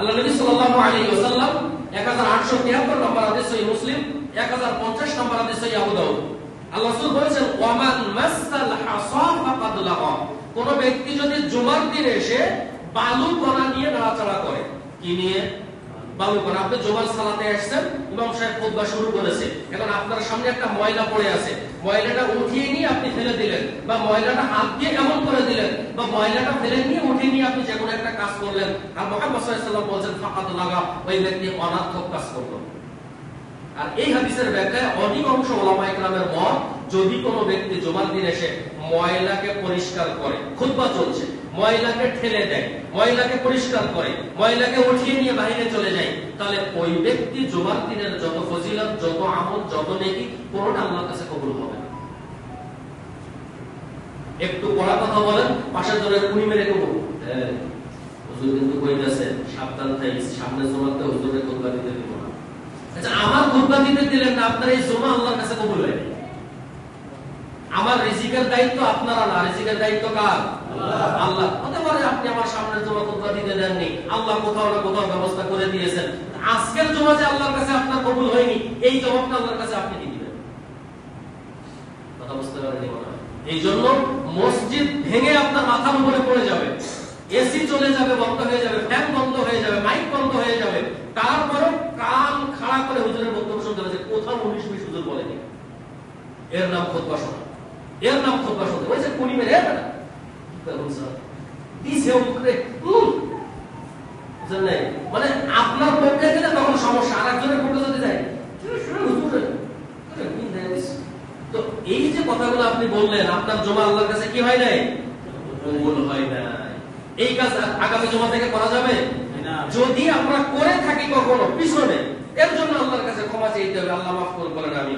আল্লাহ নবী সাল্লাল্লাহু আলাইহি ওয়াসাল্লাম 1873 নম্বর হাদিস সহিহ মুসলিম 1050 নম্বর হাদিস সহিহ আবু দাউদ। আল্লাহ রাসূল বলেছেন মাসাল হাসা ফাকাদ লাগা কোন ব্যক্তি যদি জুমার দিনে এসে বালু কণা নিয়ে নাড়াচাড়া করে, কি নিয়ে? আছে। ময়লাটা উঠিয়ে নিয়ে করে দিলেন বা ময়লাটা ফেলে নিয়ে উঠিয়ে নিয়ে আপনি যে একটা কাজ করলেন, আর মোহাম্মদ ওয়াসাল্লাম লাগা ওই ব্যক্তি অনার্থক কাজ করল। আর এই হাদিসের ব্যাখ্যায় অধিকাংশ ওলামা ইকরামের মত যদি কোনো ব্যক্তি জুমার দিন এসে ময়লাকে পরিষ্কার করে খুতবা চলছে ময়লাকে ঠেলে দেয় ময়লাকে পরিষ্কার করে ময়লাকে উঠিয়ে নিয়ে বাইরে চলে যায় তাহলে ওই ব্যক্তি জুমার দিনের যত ফজিলত যত আমল যত নেকি কোনোটা আল্লাহর কাছে কবুল হবে না। একটু পড়া কথা বলেন পাশের ধরে কুড়ি মেরে কেউ হুজুর কিন্তু কইতেছে সাবধান থাকিস সামনে জমাতে হুজুরের দিতে দিব না। আচ্ছা আমার খুতবা দিতে দিলেন না আপনার এই জমা আল্লাহর কাছে কবুল হয়নি। আমার রিজিকের দায়িত্ব আপনারা না রিজিকের দায়িত্ব কার? আল্লাহ। হতে পারে আপনি আমার সামনের জমা খুতবা দিতে দেননি আল্লাহ কোথাও না কোথাও ব্যবস্থা করে দিয়েছেন। আজকের জমা যে আল্লাহর কাছে আপনার কবুল হয়নি এই জবাবটা আল্লাহর কাছে আপনি দিবেন। কথা বুঝতে পারেনি এই জন্য মসজিদ ভেঙে আপনার মাথার উপরে পড়ে যাবে। এসি চলে যাবে বন্ধ হয়ে যাবে ফ্যান বন্ধ হয়ে যাবে মাইক বন্ধ হয়ে যাবে। তারপরেও কান খাড়া করে হুজুরের বক্তব্য শুনতে হবে যে কোথাও উনিশ বিশ হুজুর বলেনি। এর নাম খোদবা শোনা। এর নাম খোদবা শোনা ওই যে কুড়ি মেরে বেটা দিছে নাই? মানে আপনার পক্ষে গেলে তখন সমস্যা আর একজনের পক্ষে যদি যায় তো এই যে কথাগুলো আপনি বললেন আপনার জমা আল্লাহর কাছে কি হয় নাই? কবুল হয় নাই। এই কাজ আগামী জমা থেকে করা যাবে? যদি আমরা করে থাকি কখনো পিছনে এর জন্য আল্লাহর কাছে ক্ষমা চাইতে হবে। আল্লাহ মাফ করে বলেন আমি